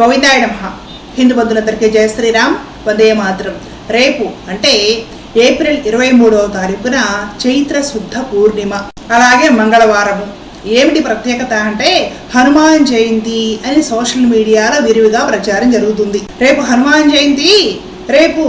గోవిందాయ నమ. హిందూ బంధులందరికీ జయ శ్రీరామ్. వందే మాత్రం. రేపు అంటే ఏప్రిల్ ఇరవై మూడవ తారీఖున చైత్ర శుద్ధ పూర్ణిమ. అలాగే మంగళవారము. ఏమిటి ప్రత్యేకత అంటే హనుమాన్ జయంతి అని సోషల్ మీడియాలో విరివిగా ప్రచారం జరుగుతుంది. రేపు హనుమాన్ జయంతి రేపు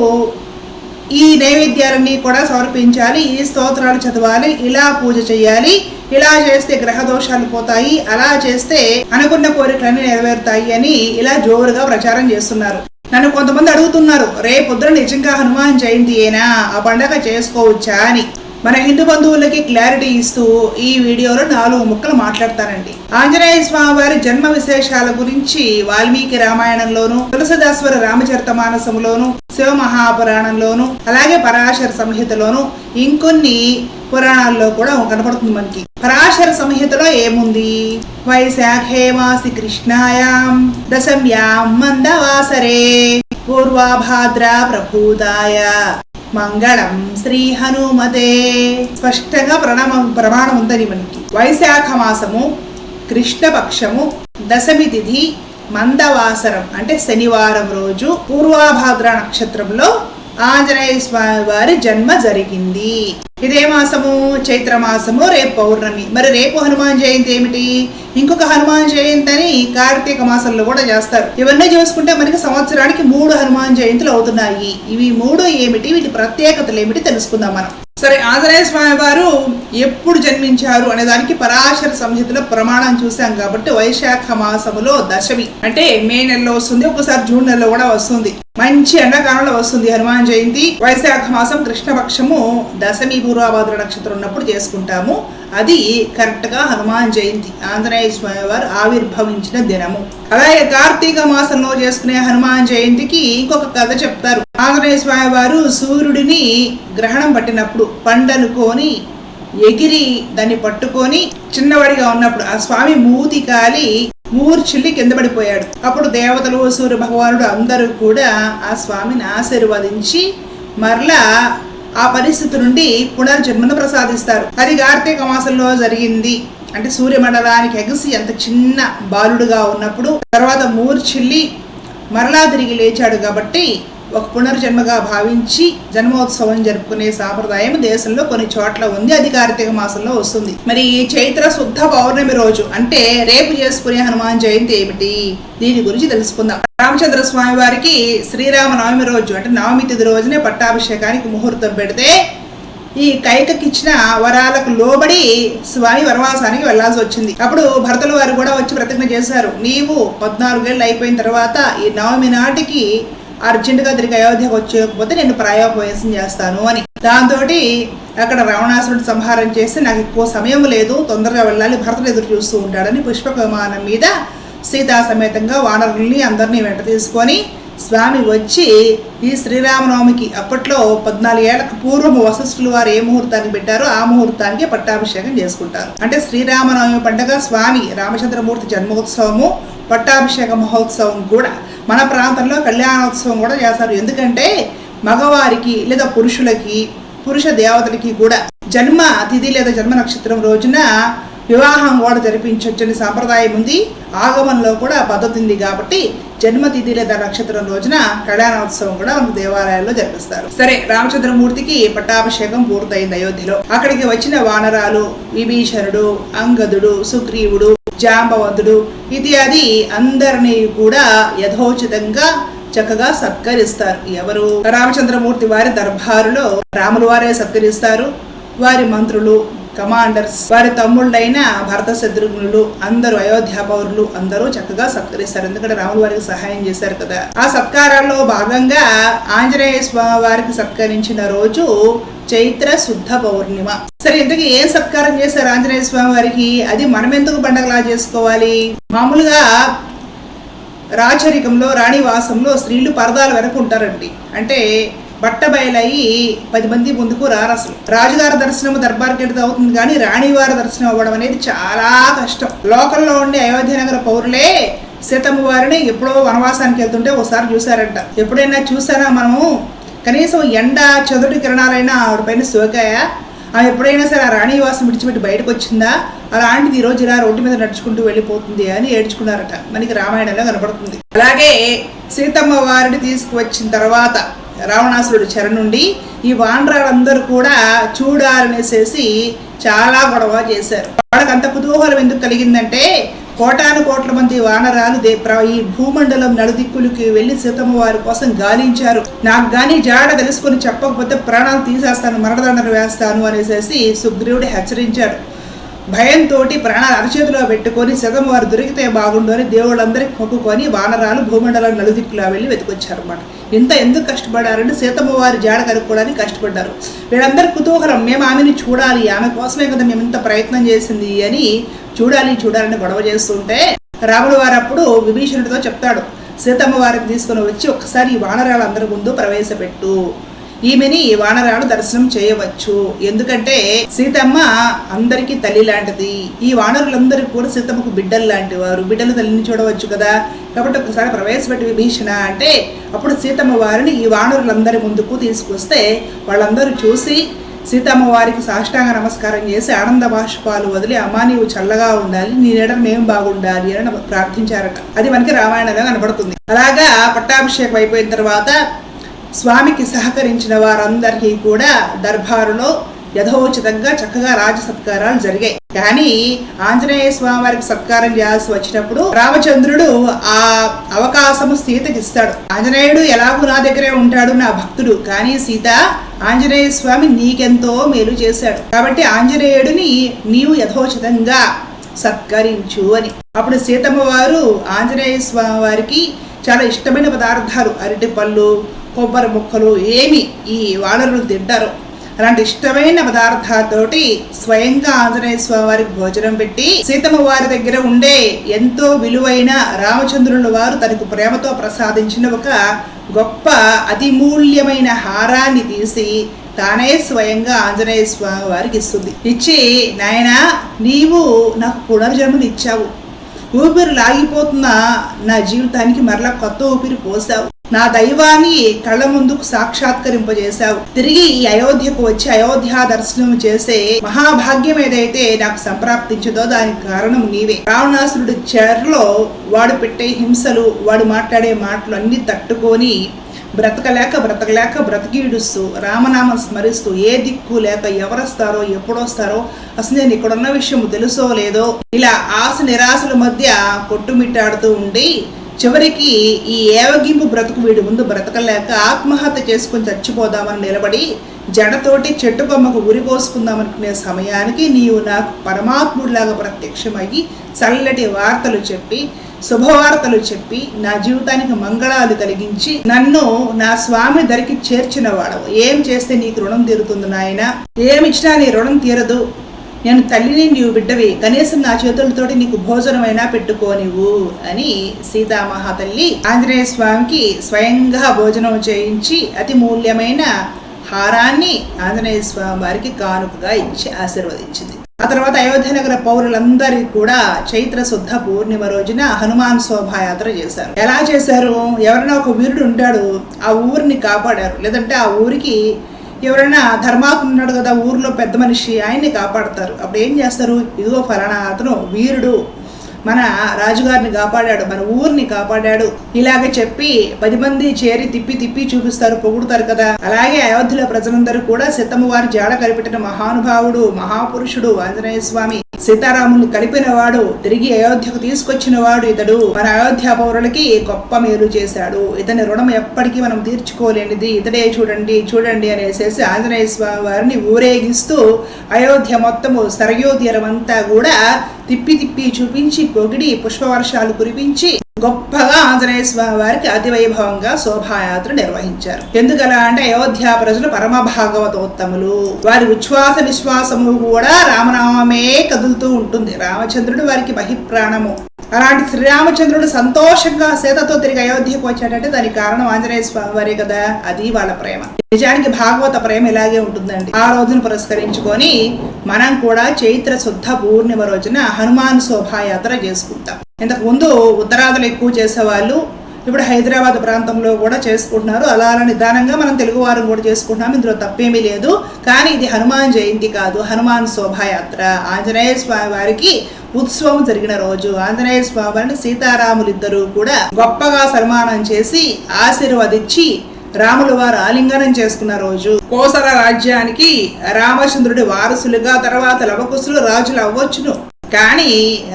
ఈ నైవేద్యాలన్నీ కూడా సమర్పించాలి ఈ స్తోత్రాలు చదవాలి ఇలా పూజ చేయాలి ఇలా చేస్తే గ్రహ దోషాలు పోతాయి అలా చేస్తే అనుకున్న కోరికలన్నీ నెరవేరుతాయి అని ఇలా జోరుగా ప్రచారం చేస్తున్నారు. నన్ను కొంతమంది అడుగుతున్నారు రేపొద్దున నిజంగా హనుమాన్ జయంతి ఏనా? ఆ పండగ చేసుకోవచ్చా? అని. మన హిందూ బంధువులకి క్లారిటీ ఇస్తూ ఈ వీడియోలో నాలుగు ముక్కలు మాట్లాడతానండి ఆంజనేయ స్వామి వారి జన్మ విశేషాల గురించి వాల్మీకి రామాయణంలోను తులసిదాశ్వర రామచరిత మానసంలోను శివమహాపురాణంలోను అలాగే పరాశర సంహితలోను ఇంకొన్ని పురాణాల్లో కూడా కనపడుతుంది మనకి. పరాశర సంహితలో ఏముంది? వైశాఖే మాసి కృష్ణాయాం దశమ్యాం మందవాసరే పూర్వాభాద్ర ప్రభూదాయ మంగళం శ్రీ హనుమతే. స్పష్టంగా ప్రణామం ప్రమాణం ఉందని మనకి. వైశాఖ మాసము కృష్ణపక్షము దశమి తిథి మందవాసరం అంటే శనివారం రోజు పూర్వాభాద్ర నక్షత్రంలో ఆంజనేయ స్వామి వారి జన్మ జరిగింది. ఇదే మాసము చైత్ర మాసము రేపు పౌర్ణమి. మరి రేపు హనుమాన్ జయంతి ఏమిటి? ఇంకొక హనుమాన్ జయంతి అని కార్తీక మాసంలో కూడా చేస్తారు. ఇవన్నీ చూసుకుంటే మనకి సంవత్సరానికి మూడు హనుమాన్ జయంతులు అవుతున్నాయి. ఇవి మూడు ఏమిటి? వీటి ప్రత్యేకతలు ఏమిటి? తెలుసుకుందాం మనం. సరే ఆంజనేయ స్వామి వారు ఎప్పుడు జన్మించారు అనే దానికి పరాశర సంహితలో ప్రమాణం చూసాం కాబట్టి వైశాఖ మాసములో దశమి అంటే మే నెలలో వస్తుంది ఒకసారి జూన్ నెలలో కూడా వస్తుంది. మంచి ఎండాకాలంలో వస్తుంది హనుమాన్ జయంతి. వైశాఖ మాసం కృష్ణపక్షము దశమి పూర్వభాద్ర నక్షత్రం ఉన్నప్పుడు చేసుకుంటాము. అది కరెక్ట్గా హనుమాన్ జయంతి. ఆంజనేయ స్వామి వారు ఆవిర్భవించిన దినము. అలాగే కార్తీక మాసంలో చేసుకునే హనుమాన్ జయంతికి ఇంకొక కథ చెప్తారు. ఆంజనేయ స్వామి వారు సూర్యుడిని గ్రహణం పట్టినప్పుడు పండనుకొని ఎగిరి దాన్ని పట్టుకొని చిన్నవాడిగా ఉన్నప్పుడు ఆ స్వామి మూతి కాలి మూర్చిల్లి కింద పడిపోయాడు. అప్పుడు దేవతలు సూర్య భగవానుడు అందరూ కూడా ఆ స్వామిని ఆశీర్వదించి మరలా ఆ పరిస్థితి నుండి పునర్జన్మను ప్రసాదిస్తారు. అది కార్తీక మాసంలో జరిగింది. అంటే సూర్యమండలానికి ఎగసి అంత చిన్న బాలుడుగా ఉన్నప్పుడు తర్వాత మూర్చిల్లి మరలా తిరిగి లేచాడు కాబట్టి ఒక పునర్జన్మగా భావించి జన్మోత్సవం జరుపుకునే సాంప్రదాయం దేశంలో కొన్ని చోట్ల ఉంది. అది కార్తీక మాసంలో వస్తుంది. మరి ఈ చైత్ర శుద్ధ పౌర్ణమి రోజు అంటే రేపు చేసుకునే హనుమాన్ జయంతి ఏమిటి? దీని గురించి తెలుసుకుందాం. రామచంద్ర స్వామి వారికి శ్రీరామ నవమి రోజు అంటే నవమి తిథి రోజునే పట్టాభిషేకానికి ముహూర్తం పెడితే ఈ కైకకిచ్చిన వరాలకు లోబడి స్వామి వనవాసానికి వెళ్ళాల్సి వచ్చింది. అప్పుడు భర్తలు వారు కూడా వచ్చి ప్రతిజ్ఞ చేశారు. నీవు పద్నాలుగేళ్ళు అయిపోయిన తర్వాత ఈ నవమి నాటికి అర్జెంటుగా తిరిగి అయోధ్యకు వచ్చేయకపోతే నేను ప్రాయోపవేశం చేస్తాను అని. దాంతో అక్కడ రావణాసురుడు సంహారం చేసి నాకు ఎక్కువ సమయం లేదు తొందరగా వెళ్ళాలి భరతుడు ఎదురు చూస్తూ ఉంటాడని పుష్పక విమానం మీద సీతా సమేతంగా వానరుల్ని అందరినీ వెంట తీసుకొని స్వామి వచ్చి ఈ శ్రీరామనవమికి అప్పట్లో పద్నాలుగు ఏళ్ళకు పూర్వం వశిష్ఠులు వారు ఏ ముహూర్తానికి పెట్టారో ఆ ముహూర్తానికి పట్టాభిషేకం చేసుకుంటారు. అంటే శ్రీరామనవమి పండుగ స్వామి రామచంద్రమూర్తి జన్మోత్సవము పట్టాభిషేక మహోత్సవం కూడా. మన ప్రాంతంలో కళ్యాణోత్సవం కూడా చేస్తారు. ఎందుకంటే మగవారికి లేదా పురుషులకి పురుష దేవతలకి కూడా జన్మ తిథి లేదా జన్మ నక్షత్రం రోజున వివాహం కూడా జరిపించొచ్చని సాంప్రదాయం ఉంది. ఆగమంలో కూడా పద్ధతి ఉంది కాబట్టి జన్మతిథి లేదా నక్షత్రం రోజున కళ్యాణోత్సవం కూడా మన దేవాలయాల్లో జరిపిస్తారు. సరే రామచంద్రమూర్తికి పట్టాభిషేకం పూర్తయింది అయోధ్యలో. అక్కడికి వచ్చిన వానరాలు విభీషణుడు అంగదుడు సుగ్రీవుడు జాంబవంతుడు. ఇది అది అందరినీ కూడా యథోచితంగా చక్కగా సత్కరిస్తారు. ఎవరు? రామచంద్రమూర్తి వారి దర్బారులో రాములు వారే సత్కరిస్తారు. వారి మంత్రులు కమాండర్స్ వారి తమ్ముళ్ళైన భరత శత్రుఘ్నులు అందరూ అయోధ్య పౌరులు అందరూ చక్కగా సత్కరిస్తారు. ఎందుకంటే రాములు వారికి సహాయం చేశారు కదా. ఆ సత్కారాల్లో భాగంగా ఆంజనేయ స్వామి వారికి సత్కరించిన రోజు చైత్ర శుద్ధ పౌర్ణిమ. సరే ఇంతకీ ఏం సత్కారం చేశారు ఆంజనేయ స్వామి వారికి? అది మనం ఎందుకు పండగలా చేసుకోవాలి? మామూలుగా రాచరికంలో రాణివాసంలో స్త్రీలు పరదాలు వెనక ఉంటారండి అంటే బట్టబయలయ్యి పది మంది ముందుకు రారు అసలు. రాజుగారి దర్శనం దర్బార్ వెళ్తే అవుతుంది కానీ రాణివారి దర్శనం అవ్వడం అనేది చాలా కష్టం. లోకల్లో ఉండే అయోధ్య నగర పౌరులే సీతమ్మ వారిని ఎప్పుడో వనవాసానికి వెళ్తుంటే ఒకసారి చూశారంట. ఎప్పుడైనా చూసారా మనము? కనీసం ఎండ చదుటి కిరణాలైనా ఆవిడ పైన సోకాయా? ఆమె ఎప్పుడైనా సరే ఆ రాణివాసం విడిచిపెట్టి బయటకు వచ్చిందా? అలాంటిది ఈ రోజు ఇలా రోడ్డు మీద నడుచుకుంటూ వెళ్ళిపోతుంది అని ఏడ్చుకున్నారట. మనకి రామాయణంలో కనపడుతుంది. అలాగే సీతమ్మ వారిని తీసుకువచ్చిన తర్వాత రావణాసురుడు చెర నుండి ఈ వానరాలందరూ కూడా చూడాలనేసేసి చాలా గొడవ చేశారు. వాళ్ళకి అంత కుతూహలం ఎందుకు కలిగిందంటే కోటాను కోట్ల మంది వానరాలు దే- ఈ భూమండలం నలుదిక్కులకి వెళ్ళి సీతమ్మ వారి కోసం గాలించారు. నాకు గాని జాడ తెలుసుకొని చెప్పకపోతే ప్రాణాలు తీసేస్తాను మరణదండలు వేస్తాను అనేసి సుగ్రీవుడు హెచ్చరించాడు. భయంతో ప్రాణాలు అరచేతిలో పెట్టుకొని సీతమ్మ వారు దొరికితే బాగుండు అని దేవుళ్ళందరికీ మొక్కుకొని వానరాలు భూమండలం నలుదిక్కులా వెళ్ళి వెతుకొచ్చారు అన్నమాట ఇంత ఎందుకు కష్టపడారంటే సీతమ్మ వారి జాడ కనుక్కోవడానికి కష్టపడ్డారు. వీళ్ళందరూ కుతూహలం మేము ఆమెని చూడాలి ఆమె కోసమే కదా మేము ఇంత ప్రయత్నం చేసింది అని చూడాలి చూడాలని గొడవ చేస్తుంటే రాముడు వారు అప్పుడు విభీషణుడితో చెప్తాడు సీతమ్మ వారిని తీసుకొని వచ్చి ఒక్కసారి ఈ వానరాలు అందరి ముందు ప్రవేశపెట్టు. ఈమెని ఈ వానరాలు దర్శనం చేయవచ్చు. ఎందుకంటే సీతమ్మ అందరికీ తల్లి లాంటిది. ఈ వానరులందరూ కూడా సీతమ్మకు బిడ్డలు లాంటి వారు బిడ్డలు తల్లిని చూడవచ్చు కదా. కాబట్టి ఒకసారి ప్రవేశపెట్టి విభీషణ అంటే అప్పుడు సీతమ్మ వారిని ఈ వానరులందరి ముందుకు తీసుకొస్తే వాళ్ళందరూ చూసి సీతమ్మ వారికి సాష్టాంగ నమస్కారం చేసి ఆనంద బాష్పాలు వదిలి అమ్మా నీవు చల్లగా ఉండాలి. నీ నీడ మేము బాగుండాలి అని ప్రార్థించారట. అది మనకి రామాయణంలో కనబడుతుంది. అలాగా పట్టాభిషేకం అయిపోయిన తర్వాత స్వామికి సహకరించిన వారందరికీ కూడా దర్బారులో యథోచితంగా చక్కగా రాజ సత్కారాలు జరిగాయి. కానీ ఆంజనేయ స్వామి వారికి సత్కారం చేయాల్సి వచ్చినప్పుడు రామచంద్రుడు ఆ అవకాశము సీతకి ఇస్తాడు ఆంజనేయుడు ఎలాగూ నా దగ్గరే ఉంటాడు నా భక్తుడు. కానీ సీత ఆంజనేయ స్వామి నీకెంతో మేలు చేశాడు. కాబట్టి ఆంజనేయుడిని నీవు యథోచితంగా సత్కరించు అని. అప్పుడు సీతమ్మ వారు ఆంజనేయ స్వామి వారికి చాలా ఇష్టమైన పదార్థాలు. అరటి పళ్ళు కొబ్బరి ముక్కలు ఏమి ఈ వానరులు తింటారు? అలాంటి ఇష్టమైన పదార్థాలతోటి స్వయంగా ఆంజనేయ స్వామి వారికి భోజనం పెట్టి సీతమ్మ వారి దగ్గర ఉండే ఎంతో విలువైన రామచంద్రుల వారు తనకు ప్రేమతో ప్రసాదించిన ఒక గొప్ప అతిమూల్యమైన హారాన్ని తీసి తానే స్వయంగా ఆంజనేయ స్వామి వారికి ఇస్తుంది. ఇచ్చి నాయనా నీవు నాకు పునర్జన్మను ఇచ్చావు. ఊపిరి లాగిపోతున్న నా జీవితానికి మరలా కొత్త ఊపిరి పోసావు. నా దైవాన్ని కళ్ళ ముందుకు సాక్షాత్కరింపజేశావు. తిరిగి ఈ అయోధ్యకు వచ్చి అయోధ్య దర్శనం చేసే మహాభాగ్యం ఏదైతే నాకు సంప్రాప్తించదో దానికి కారణం నీవే. రావణాసురుడి చెరలో వాడు పెట్టే హింసలు వాడు మాట్లాడే మాటలు అన్ని తట్టుకొని బ్రతకలేక బ్రతకలేక బ్రతికీడుస్తూ రామనామం స్మరిస్తూ ఏ దిక్కు లేక ఎవరొస్తారో ఎప్పుడొస్తారో అసలు నేను ఇక్కడున్న విషయం తెలుసో లేదో ఇలా ఆశ నిరాశల మధ్య కొట్టుమిట్టాడుతూ ఉండి చివరికి ఈ ఏవగింపు బ్రతుకు వీడి ముందు బ్రతకలేక ఆత్మహత్య చేసుకుని చచ్చిపోదామని నిలబడి జడతోటి చెట్టు కొమ్మకు ఉరిపోసుకుందామనుకునే సమయానికి నీవు నాకు పరమాత్ముడిలాగా ప్రత్యక్షమయ్యి చల్లటి వార్తలు చెప్పి శుభవార్తలు చెప్పి నా జీవితానికి మంగళాలు కలిగించి నన్ను నా స్వామి ధరికి చేర్చిన వాడవు. ఏం చేస్తే నీకు రుణం తీరుతుంది నాయన? ఏమిచ్చినా నీ రుణం తీరదు. నేను తల్లిని నీవు బిడ్డవి. కనీసం నా చేతులతోటి నీకు భోజనమైనా పెట్టుకోనివ్వు అని సీతామహాతల్లి ఆంజనేయ స్వామికి స్వయంగా భోజనం చేయించి అతి మూల్యమైన హారాన్ని ఆంజనేయ స్వామి వారికి కానుకగా ఇచ్చి ఆశీర్వదించింది. ఆ తర్వాత అయోధ్య నగర పౌరులందరికీ కూడా చైత్ర శుద్ధ పూర్ణిమ రోజున హనుమాన్ శోభాయాత్ర చేశారు. ఎలా చేశారు? ఎవరైనా ఒక వీరుడు ఉంటాడు ఆ ఊరిని కాపాడారు. లేదంటే ఆ ఊరికి ఎవరైనా ధర్మాత్మ ఉన్నాడు కదా ఊర్లో పెద్ద మనిషి ఆయన్ని కాపాడతారు. అప్పుడు ఏం చేస్తారు? ఇదిగో ఫలానా అతను వీరుడు. మన రాజుగారిని కాపాడాడు మన ఊరిని కాపాడాడు. ఇలాగ చెప్పి పది మంది చేరి తిప్పి తిప్పి చూపిస్తారు పొగుడుతారు కదా. అలాగే అయోధ్యలో ప్రజలందరూ కూడా సీతమ్మ వారి జాడ కలిపెట్టిన మహానుభావుడు మహాపురుషుడు ఆంజనేయ స్వామి. సీతారాములు కలిపిన వాడు తిరిగి అయోధ్యకు తీసుకొచ్చిన వాడు ఇతడు. మన అయోధ్య పౌరులకి గొప్ప మేలు చేశాడు. ఇతని రుణం ఎప్పటికీ మనం తీర్చుకోలేనిది. ఇతడే చూడండి చూడండి అనేసేసి ఆంజనేయ స్వామి వారిని ఊరేగిస్తూ అయోధ్య మొత్తము సరయూ తీరమంతా కూడా తిప్పి తిప్పి చూపించి పొగిడి పుష్పవర్షాలు కురిపించి గొప్పగా ఆంజనేయ స్వామి వారికి అతి వైభవంగా శోభాయాత్ర నిర్వహించారు. ఎందుకలా అంటే అయోధ్య ప్రజలు పరమ భాగవతోత్తములు. వారి ఉచ్ఛ్వాస నిశ్వాసము కూడా రామనామే కదులుతూ ఉంటుంది. రామచంద్రుడు వారికి బహిప్రాణము. అలాంటి శ్రీరామచంద్రుడు సంతోషంగా సీతతో తిరిగి అయోధ్యకు వచ్చాడంటే దానికి కారణం ఆంజనేయ స్వామి వారే కదా. అది వాళ్ళ ప్రేమ. నిజానికి భాగవత ప్రేమ ఇలాగే ఉంటుందండి. ఆ రోజును పురస్కరించుకొని మనం కూడా చైత్ర శుద్ధ పూర్ణిమ రోజున హనుమాన్ శోభాయాత్ర చేసుకుంటాం. ఇంతకు ముందు ఉత్తరాదులు ఎక్కువ చేసేవాళ్ళు ఇప్పుడు హైదరాబాద్ ప్రాంతంలో కూడా చేసుకుంటున్నారు. అలా అలా నిదానంగా మనం తెలుగు వారం కూడా చేసుకుంటున్నాం. ఇందులో తప్పేమీ లేదు. కానీ ఇది హనుమాన్ జయంతి కాదు. హనుమాన్ శోభాయాత్ర. ఆంజనేయ స్వామి వారికి ఉత్సవం జరిగిన రోజు. ఆంజనేయ స్వామి వారిని సీతారాములిద్దరూ కూడా గొప్పగా సన్మానం చేసి ఆశీర్వదించి రాముల వారు ఆలింగనం చేసుకున్న రోజు. కోసల రాజ్యానికి రామచంద్రుడి వారసులుగా తర్వాత లవకుశులు రాజులు అవ్వచ్చును. కానీ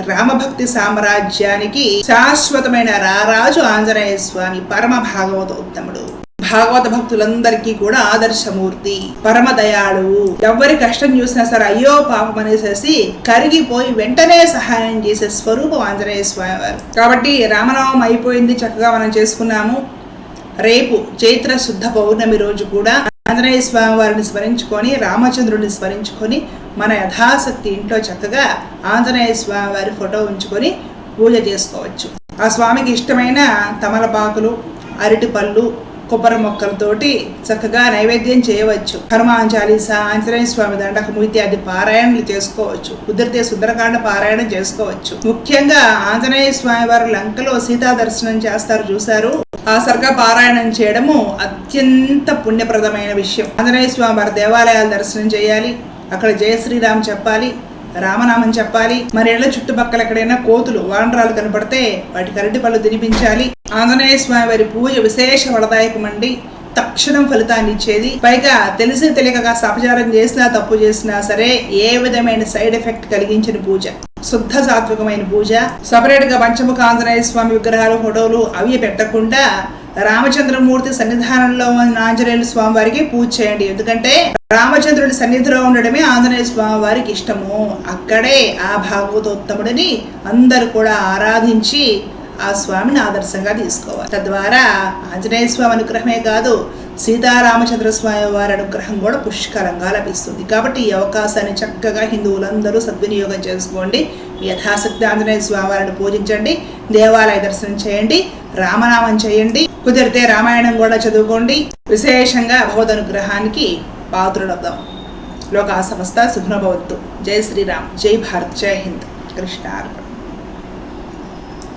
రామభక్తి సామ్రాజ్యానికి శాశ్వతమైన రారాజు ఆంజనేయ స్వామి పరమ భాగవత ఉత్తముడు. భాగవత భక్తులందరికీ కూడా ఆదర్శమూర్తి పరమ దయాళువు. ఎవరి కష్టం చూసినా సరే అయ్యో పాపం అనేసేసి కరిగిపోయి వెంటనే సహాయం చేసే స్వరూపం ఆంజనేయ స్వామి వారు. కాబట్టి రామనామం అయిపోయింది చక్కగా మనం చేసుకున్నాము. రేపు చైత్ర శుద్ధ పౌర్ణమి రోజు కూడా ఆంజనేయ స్వామి వారిని స్మరించుకొని రామచంద్రుడిని స్మరించుకొని మన యథాశక్తి ఇంట్లో చక్కగా ఆంజనేయ స్వామి వారి ఫోటో ఉంచుకొని పూజ చేసుకోవచ్చు. ఆ స్వామికి ఇష్టమైన తమలపాకులు అరటి పళ్ళు కొబ్బరి మొక్కలతోటి చక్కగా నైవేద్యం చేయవచ్చు. హనుమాన్ చాలీస ఆంజనేయ స్వామి దండకము అది పారాయణలు చేసుకోవచ్చు. కుదిరితే సుందరకాండ పారాయణం చేసుకోవచ్చు. ముఖ్యంగా ఆంజనేయ స్వామి వారు లంకలో సీతా దర్శనం చేస్తారు చూశారు. ఆ సరిగా పారాయణం చేయడము అత్యంత పుణ్యప్రదమైన విషయం. ఆంజనేయ స్వామి వారి దేవాలయాలు దర్శనం చేయాలి. అక్కడ జయశ్రీరామ్ చెప్పాలి రామనామం చెప్పాలి మరి చుట్టుపక్కల ఎక్కడైనా కోతులు వానరాలు కనపడితే వాటికి అరటి పళ్ళు తినిపించాలి. ఆంజనేయ స్వామి వారి పూజ విశేష వడదాయకమండి తక్షణం ఫలితాన్ని ఇచ్చేది. పైగా తెలిసి తెలియక కాస్త అపచారం చేసినా తప్పు చేసినా సరే ఏ విధమైన సైడ్ ఎఫెక్ట్ కలిగించిన పూజ. శుద్ధ సాత్వికమైన పూజ. సపరేట్గా పంచముఖ ఆంజనేయ స్వామి విగ్రహాలు ఫోటోలు అవి పెట్టకుండా రామచంద్రమూర్తి సన్నిధానంలో ఉన్న ఆంజనేయుల స్వామి వారికి పూజ చేయండి. ఎందుకంటే రామచంద్రుడి సన్నిధిలో ఉండడమే ఆంజనేయ స్వామి వారికి ఇష్టము. అక్కడే ఆ భాగవతోత్తముడిని అందరూ కూడా ఆరాధించి ఆ స్వామిని ఆదర్శంగా తీసుకోవాలి. తద్వారా ఆంజనేయ స్వామి అనుగ్రహమే కాదు సీతారామచంద్ర స్వామి వారి అనుగ్రహం కూడా పుష్కలంగా లభిస్తుంది. కాబట్టి ఈ అవకాశాన్ని చక్కగా హిందువులందరూ సద్వినియోగం చేసుకోండి. యథాశక్తి ఆంజనేయ స్వామి వారిని పూజించండి. దేవాలయ దర్శనం చేయండి. రామనామం చేయండి. కుదిరితే రామాయణం కూడా చదువుకోండి. విశేషంగా భగవద్ అనుగ్రహానికి పాత్రులవుదాం. లోకా సమస్త సుఖ్నభవత్తు జై శ్రీరామ్. జై భారత్. జై హింద్. కృష్ణ